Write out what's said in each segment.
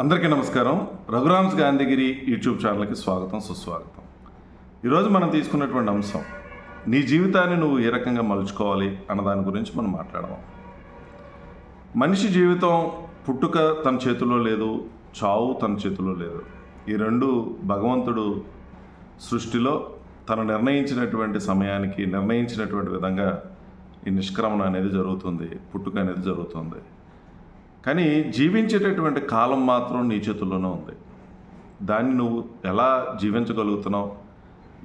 అందరికీ నమస్కారం. రఘురామ్స్ గాంధీగిరి యూట్యూబ్ ఛానల్కి స్వాగతం సుస్వాగతం. ఈరోజు మనం తీసుకున్నటువంటి అంశం నీ జీవితాన్ని నువ్వు ఏ రకంగా మలుచుకోవాలి అన్న దాని గురించి మనం మాట్లాడదాం. మనిషి జీవితం పుట్టుక తన చేతిలో లేదు చావు తన చేతిలో లేదు. ఈ రెండు భగవంతుడు సృష్టిలో తను నిర్ణయించినటువంటి సమయానికి నిర్ణయించినటువంటి విధంగా ఈ నిష్క్రమణ అనేది జరుగుతుంది పుట్టుక అనేది జరుగుతుంది. కానీ జీవించేటటువంటి కాలం మాత్రం నీ చేతుల్లోనే ఉంది. దాన్ని నువ్వు ఎలా జీవించగలుగుతున్నావు?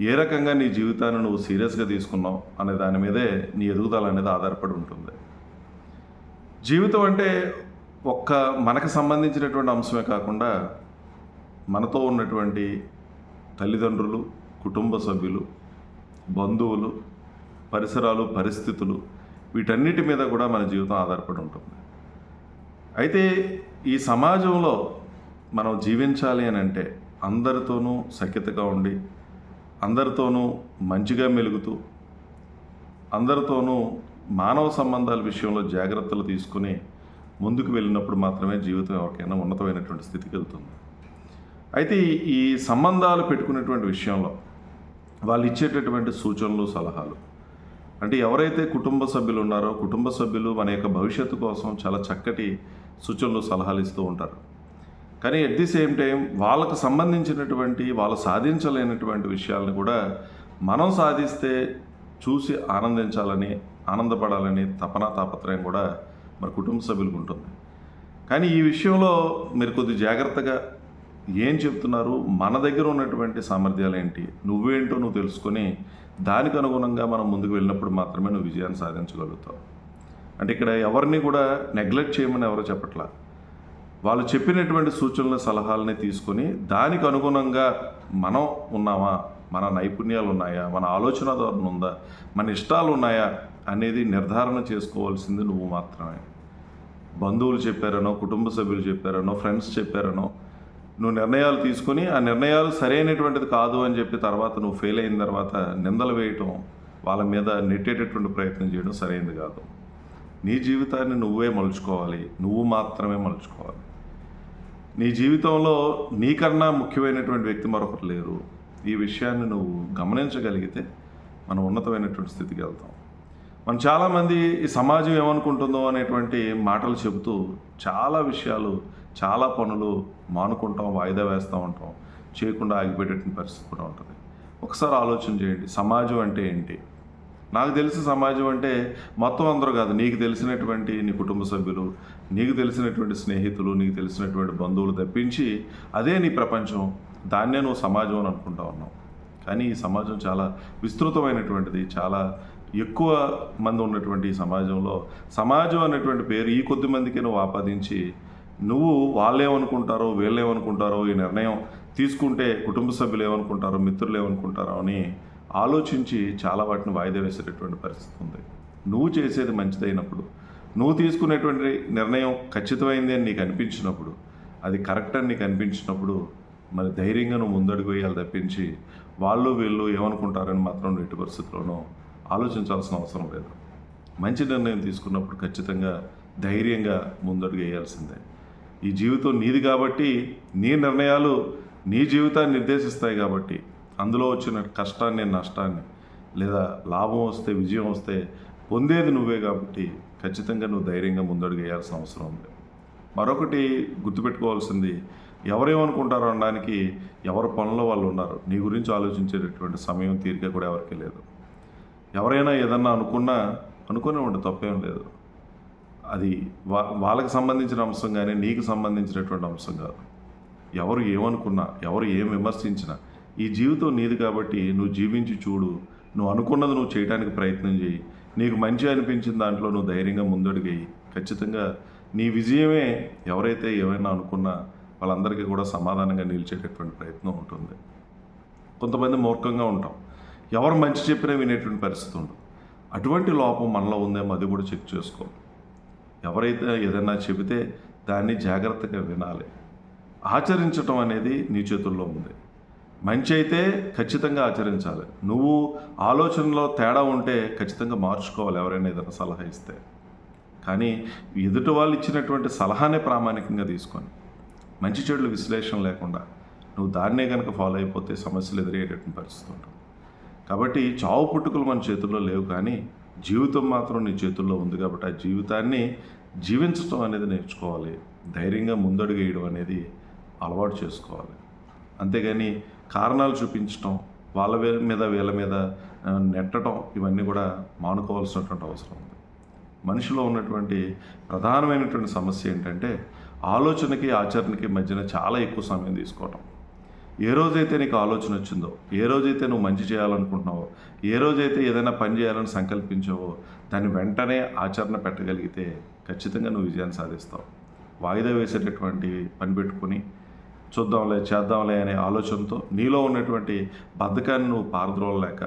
ఏ రకంగా నీ జీవితాన్ని నువ్వు సీరియస్గా తీసుకున్నావు? అనే దాని మీదే నీ ఎదుగుదల అనేది ఆధారపడి ఉంటుంది. జీవితం అంటే ఒక్క మనకు సంబంధించినటువంటి అంశమే కాకుండా మనతో ఉన్నటువంటి తల్లిదండ్రులు కుటుంబ సభ్యులు బంధువులు పరిసరాలు పరిస్థితులు వీటన్నిటి మీద కూడా మన జీవితం ఆధారపడి ఉంటుంది. అయితే ఈ సమాజంలో మనం జీవించాలి అని అంటే అందరితోనూ సఖ్యతగా ఉండి అందరితోనూ మంచిగా మెలుగుతూ అందరితోనూ మానవ సంబంధాల విషయంలో జాగ్రత్తలు తీసుకుని ముందుకు వెళ్ళినప్పుడు మాత్రమే జీవితం ఎవరికైనా ఉన్నతమైనటువంటి స్థితికి వెళ్తుంది. అయితే ఈ- సంబంధాలు పెట్టుకునేటువంటి విషయంలో వాళ్ళు ఇచ్చేటటువంటి సూచనలు సలహాలు అంటే ఎవరైతే కుటుంబ సభ్యులు ఉన్నారో కుటుంబ సభ్యులు మన యొక్క భవిష్యత్తు కోసం చాలా చక్కటి సూచనలు సలహాలు ఇస్తూ ఉంటారు. కానీ ఎట్ ది సేమ్ టైం వాళ్ళకు సంబంధించినటువంటి వాళ్ళు సాధించలేనటువంటి విషయాలను కూడా మనం సాధిస్తే చూసి ఆనందించాలని ఆనందపడాలని తపన తాపత్రయం కూడా మరి కుటుంబ సభ్యులకు ఉంటుంది. కానీ ఈ విషయంలో మీరు కొద్ది జాగ్రత్తగా ఏం చెప్తున్నారు? మన దగ్గర ఉన్నటువంటి సామర్థ్యాలు ఏంటి? నువ్వేంటో నువ్వు తెలుసుకొని దానికి అనుగుణంగా మనం ముందుకు వెళ్ళినప్పుడు మాత్రమే నువ్వు విజయాన్ని సాధించగలుగుతావు. అంటే ఇక్కడ ఎవరిని కూడా నెగ్లెక్ట్ చేయమని ఎవరు చెప్పట్లా. వాళ్ళు చెప్పినటువంటి సూచనల సలహాలని తీసుకొని దానికి అనుగుణంగా మనం ఉన్నామా? మన నైపుణ్యాలు ఉన్నాయా? మన ఆలోచన ధోరణి ఉందా? మన ఇష్టాలు ఉన్నాయా? అనేది నిర్ధారణ చేసుకోవాల్సింది నువ్వు మాత్రమే. బంధువులు చెప్పారనో కుటుంబ సభ్యులు చెప్పారనో ఫ్రెండ్స్ చెప్పారనో నువ్వు నిర్ణయాలు తీసుకొని ఆ నిర్ణయాలు సరైనటువంటిది కాదు అని చెప్పి తర్వాత నువ్వు ఫెయిల్ అయిన తర్వాత నిందలు వేయటం వాళ్ళ మీద నెట్టేటటువంటి ప్రయత్నం చేయడం సరైనది కాదు. నీ జీవితాన్ని నువ్వే మలుచుకోవాలి. నువ్వు మాత్రమే మలుచుకోవాలి. నీ జీవితంలో నీకన్నా ముఖ్యమైనటువంటి వ్యక్తి మరొకరు లేరు. ఈ విషయాన్ని నువ్వు గమనించగలిగితే మనం ఉన్నతమైనటువంటి స్థితికి వెళ్తాం. మనం చాలామంది ఈ సమాజం ఏమనుకుంటుందో అనేటువంటి మాటలు చెబుతూ చాలా విషయాలు చాలా పనులు మానుకుంటాం వాయిదా వేస్తూ ఉంటాం. చేయకుండా ఆగిపోయేటటువంటి పరిస్థితి కూడా ఉంటుంది. ఒకసారి ఆలోచన చేయండి. సమాజం అంటే ఏంటి? నాకు తెలిసి సమాజం అంటే మొత్తం అందరూ కాదు. నీకు తెలిసినటువంటి నీ కుటుంబ సభ్యులు నీకు తెలిసినటువంటి స్నేహితులు నీకు తెలిసినటువంటి బంధువులు తప్పించి అదే నీ ప్రపంచం. దాన్నే నువ్వు సమాజం అని అనుకుంటా ఉన్నావు. కానీ ఈ సమాజం చాలా విస్తృతమైనటువంటిది. చాలా ఎక్కువ మంది ఉన్నటువంటి ఈ సమాజంలో సమాజం అనేటువంటి పేరు ఈ కొద్ది మందికి నువ్వు ఆపాదించి నువ్వు వాళ్ళేమనుకుంటారో వీళ్ళేమనుకుంటారో ఈ నిర్ణయం తీసుకుంటే కుటుంబ సభ్యులు ఏమనుకుంటారో మిత్రులు ఏమనుకుంటారో అని ఆలోచించి చాలా వాటిని వాయిదా వేసేటటువంటి పరిస్థితి ఉంది. నువ్వు చేసేది మంచిదైనప్పుడు నువ్వు తీసుకునేటువంటి నిర్ణయం ఖచ్చితమైంది అని నీకు అనిపించినప్పుడు అది కరెక్ట్ అని నీకు అనిపించినప్పుడు మరి ధైర్యంగా నువ్వు ముందడుగు వేయాలి తప్పించి వాళ్ళు వీళ్ళు ఏమనుకుంటారని మాత్రం నువ్వు ఎట్టి పరిస్థితుల్లోనూ ఆలోచించాల్సిన అవసరం లేదు. మంచి నిర్ణయం తీసుకున్నప్పుడు ఖచ్చితంగా ధైర్యంగా ముందడుగు వేయాల్సిందే. ఈ జీవితం నీది కాబట్టి నీ నిర్ణయాలు నీ జీవితాన్ని నిర్దేశిస్తాయి కాబట్టి అందులో వచ్చిన కష్టాన్ని నష్టాన్ని లేదా లాభం వస్తే విజయం వస్తే పొందేది నువ్వే కాబట్టి ఖచ్చితంగా నువ్వు ధైర్యంగా ముందడుగు వేయాల్సిన అవసరం ఉంది. మరొకటి గుర్తుపెట్టుకోవాల్సింది ఎవరేమనుకుంటారో అనడానికి ఎవరి పనుల వాళ్ళు ఉన్నారు. నీ గురించి ఆలోచించేటటువంటి సమయం తీరిక కూడా ఎవరికీ లేదు. ఎవరైనా ఏదన్నా అనుకున్నా అనుకునే ఉండే తప్పేం లేదు. అది వా వాళ్ళకి సంబంధించిన అంశం కానీ నీకు సంబంధించినటువంటి అంశం కాదు. ఎవరు ఏమనుకున్నా ఎవరు ఏం విమర్శించినా ఈ జీవితం నీది కాబట్టి నువ్వు జీవించి చూడు. నువ్వు అనుకున్నది నువ్వు చేయడానికి ప్రయత్నం చేయి. నీకు మంచి అనిపించిన దాంట్లో నువ్వు ధైర్యంగా ముందడుగేయి. ఖచ్చితంగా నీ విజయమే ఎవరైతే ఏమైనా అనుకున్నా వాళ్ళందరికీ కూడా సమాధానంగా నిలిచేటటువంటి ప్రయత్నం ఉంటుంది. కొంతమంది మూర్ఖంగా ఉంటాం. ఎవరు మంచి చెప్పినా వినేటువంటి పరిస్థితి ఉండదు. అటువంటి లోపం మనలో ఉందేమో అది కూడా చెక్ చేసుకో. ఎవరైతే ఏదైనా చెబితే దాన్ని జాగ్రత్తగా వినాలి. ఆచరించటం అనేది నీ చేతుల్లో ఉంది. మంచి అయితే ఖచ్చితంగా ఆచరించాలి. నువ్వు ఆలోచనలో తేడా ఉంటే ఖచ్చితంగా మార్చుకోవాలి ఎవరైనా ఏదైనా సలహా ఇస్తే. కానీ ఎదుటి వాళ్ళు ఇచ్చినటువంటి సలహానే ప్రామాణికంగా తీసుకొని. మంచి చెడుల విశ్లేషణ లేకుండా నువ్వు దాన్నే కనుక ఫాలో అయిపోతే సమస్యలు ఎదురయ్యేటట్టు పరిస్థితి ఉంటుంది కాబట్టి చావు పుట్టుకలు మన చేతుల్లో లేవు కానీ జీవితం మాత్రం నీ చేతుల్లో ఉంది కాబట్టి ఆ జీవితాన్ని జీవించడం అనేది నేర్చుకోవాలి. ధైర్యంగా ముందడుగు వేయడం అనేది అలవాటు చేసుకోవాలి. అంతేగాని కారణాలు చూపించటం వాళ్ళ మీద వీళ్ళ మీద నెట్టడం ఇవన్నీ కూడా మానుకోవాల్సినటువంటి అవసరం ఉంది. మనిషిలో ఉన్నటువంటి ప్రధానమైనటువంటి సమస్య ఏంటంటే ఆలోచనకి ఆచరణకి మధ్యన చాలా ఎక్కువ సమయం తీసుకోవటం. ఏ రోజైతే నీకు ఆలోచన వచ్చిందో ఏ రోజైతే నువ్వు మంచి చేయాలనుకుంటున్నావో ఏ రోజైతే ఏదైనా పని చేయాలని సంకల్పించావో దాన్ని వెంటనే ఆచరణ పెట్టగలిగితే ఖచ్చితంగా నువ్వు విజయాన్ని సాధిస్తావు. వాయిదా వేసేటటువంటి పని పెట్టుకొని చూద్దాంలే చేద్దాంలే అనే ఆలోచనతో నీలో ఉన్నటువంటి బద్ధకాన్ని నువ్వు పారద్రోలలేక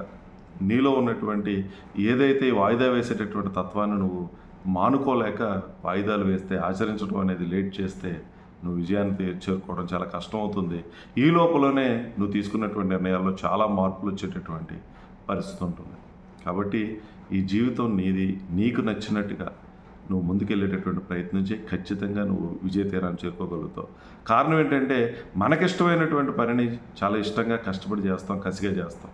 నీలో ఉన్నటువంటి ఏదైతే వాయిదా వేసేటటువంటి తత్వాన్ని నువ్వు మానుకోలేక వాయిదాలు వేస్తే ఆచరించడం అనేది లేట్ చేస్తే నువ్వు విజయాన్ని చేరుకోవడం చాలా కష్టం అవుతుంది ఈ లోపలనే నువ్వు తీసుకున్నటువంటి నిర్ణయాల్లో చాలా మార్పులు వచ్చేటటువంటి పరిస్థితి ఉంటుంది. కాబట్టి ఈ జీవితం నీది నీకు నచ్చినట్టుగా నువ్వు ముందుకెళ్ళేటటువంటి ప్రయత్నం చేయి. ఖచ్చితంగా నువ్వు విజయ తీరాన్ని చేరుకోగలుగుతావు. కారణం ఏంటంటే మనకిష్టమైనటువంటి పనిని చాలా ఇష్టంగా కష్టపడి చేస్తాం కసిగా చేస్తాం.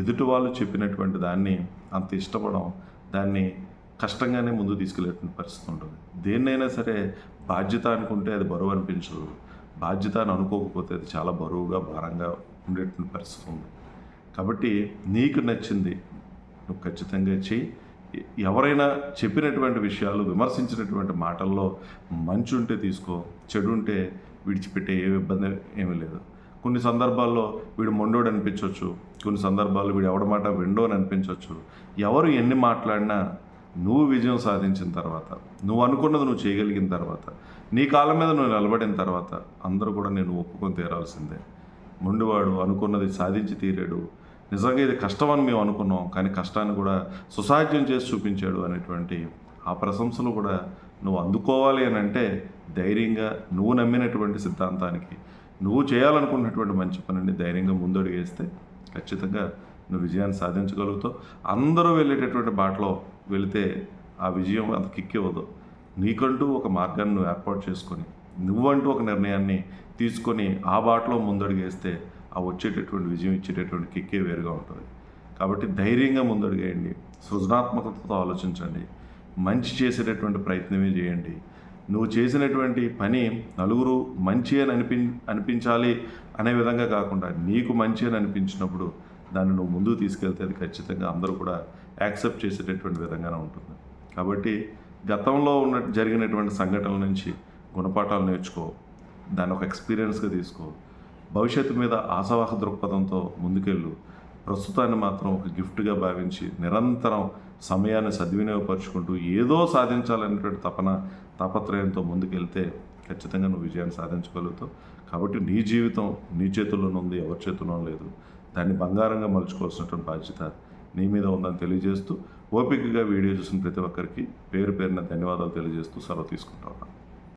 ఎదుటి వాళ్ళు చెప్పినటువంటి దాన్ని అంత ఇష్టపడం దాన్ని కష్టంగానే ముందు తీసుకెళ్ళేటువంటి పరిస్థితి ఉంటుంది. దేన్నైనా సరే బాధ్యత అనుకుంటే అది బరువు అనిపించదు. బాధ్యత అని అనుకోకపోతే అది చాలా బరువుగా భారంగా ఉండేటువంటి పరిస్థితి ఉంది కాబట్టి నీకు నచ్చింది నువ్వు ఖచ్చితంగా చేయి. ఎవరైనా చెప్పినటువంటి విషయాలు విమర్శించినటువంటి మాటల్లో మంచి ఉంటే తీసుకో చెడు ఉంటే విడిచిపెట్టే ఏ ఇబ్బంది ఏమీ లేదు. కొన్ని సందర్భాల్లో వీడు మొండోడు అనిపించవచ్చు కొన్ని సందర్భాల్లో వీడు ఎవడ మాట విండో అని అనిపించవచ్చు ఎవరు ఎన్ని మాట్లాడినా నువ్వు విజయం సాధించిన తర్వాత నువ్వు అనుకున్నది నువ్వు చేయగలిగిన తర్వాత నీ కాలం మీద నువ్వు నిలబడిన తర్వాత అందరూ కూడా నేను ఒప్పుకొని తీరాల్సిందే. మొండివాడు అనుకున్నది సాధించి తీరాడు నిజంగా ఇది కష్టం అని మేము అనుకున్నాం కానీ కష్టాన్ని కూడా సుసాధ్యం చేసి చూపించాడు అనేటువంటి ఆ ప్రశంసలు కూడా నువ్వు అందుకోవాలి అని అంటే ధైర్యంగా నువ్వు నమ్మినటువంటి సిద్ధాంతానికి నువ్వు చేయాలనుకున్నటువంటి మంచి పనిని ధైర్యంగా ముందడుగేస్తే ఖచ్చితంగా నువ్వు విజయాన్ని సాధించగలుగుతావు. అందరూ వెళ్ళేటటువంటి బాటలో వెళితే ఆ విజయం అంత కిక్కివ్వదు. నీకంటూ ఒక మార్గాన్ని నువ్వు ఏర్పాటు చేసుకొని నువ్వంటూ ఒక నిర్ణయాన్ని తీసుకొని ఆ బాటలో ముందడుగేస్తే ఆ వచ్చేటటువంటి విజయం ఇచ్చేటటువంటి కిక్కే వేరుగా ఉంటుంది. కాబట్టి ధైర్యంగా ముందడుగేయండి సృజనాత్మకతతో ఆలోచించండి. మంచి చేసేటటువంటి ప్రయత్నమే చేయండి. నువ్వు చేసినటువంటి పని నలుగురు మంచి అని అనిపి అనిపించాలి అనే విధంగా కాకుండా నీకు మంచి అని అనిపించినప్పుడు దాన్ని నువ్వు ముందుకు తీసుకెళ్తే అది ఖచ్చితంగా అందరూ కూడా యాక్సెప్ట్ చేసేటటువంటి విధంగానే ఉంటుంది. కాబట్టి గతంలో ఉన్న జరిగినటువంటి సంఘటనల నుంచి గుణపాఠాలు నేర్చుకో. దాన్ని ఒక ఎక్స్పీరియన్స్గా తీసుకో. భవిష్యత్తు మీద ఆశావాహ దృక్పథంతో ముందుకెళ్ళు. ప్రస్తుతాన్ని మాత్రం ఒక గిఫ్ట్గా భావించి నిరంతరం సమయాన్ని సద్వినియోగపరుచుకుంటూ ఏదో సాధించాలనేటువంటి తపన తాపత్రయంతో ముందుకెళ్తే ఖచ్చితంగా నువ్వు విజయాన్ని సాధించగలుగుతావు. కాబట్టి నీ జీవితం నీ చేతుల్లోనే ఉంది ఎవరి చేతుల్లో లేదు. దాన్ని బంగారంగా మలుచుకోవాల్సినటువంటి బాధ్యత నీ మీద ఉందని తెలియజేస్తూ ఓపికగా వీడియో చూసిన ప్రతి ఒక్కరికి పేరు పేరున ధన్యవాదాలు తెలియజేస్తూ సెలవు తీసుకుంటా ఉన్నాను.